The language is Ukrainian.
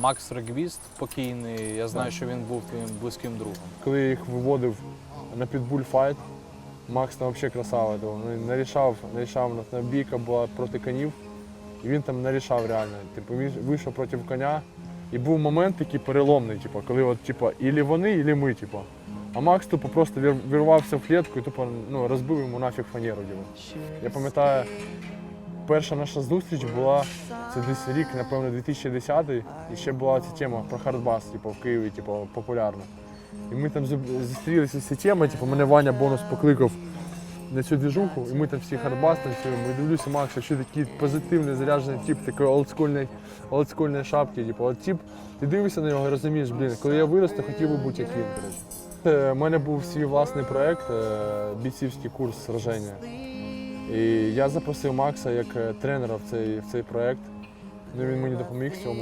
Макс Регвіст покійний. Я знаю, що він був твоїм близьким другом. Коли я їх виводив на підбуль файт, Макс там взагалі красава. то Він нарішав, нарішав нас на бійка була проти конів, і він там нарішав реально. Типу, він вийшов проти коня. І був момент такий переломний, типу, коли от, типу, ілі вони, ілі ми. Типу. А Макс тупо просто вірвався в клітку і тупо ну, розбив йому нафіг фанеру. Типу. Я пам'ятаю, перша наша зустріч була це десь рік, напевно, 2010 і ще була ця тема про хардбас, типу, в Києві, типу, популярна. І ми там зустрілися з темою, типу, мене Ваня бонус покликав на цю двіжуху, і ми там всі хардбас танцюємо. І дивлюся, Макс, що такий позитивний, заряджений тип, такої олдскульної, олдскульної шапки. Типу, от тип, ти дивишся на нього і розумієш, блін, коли я виросту, хотів би бути як він. У мене був свій власний проєкт, е, бійцівський курс сраження. І я запросив Макса як е, тренера в цей, в цей проєкт. Ну, він мені допоміг в цьому.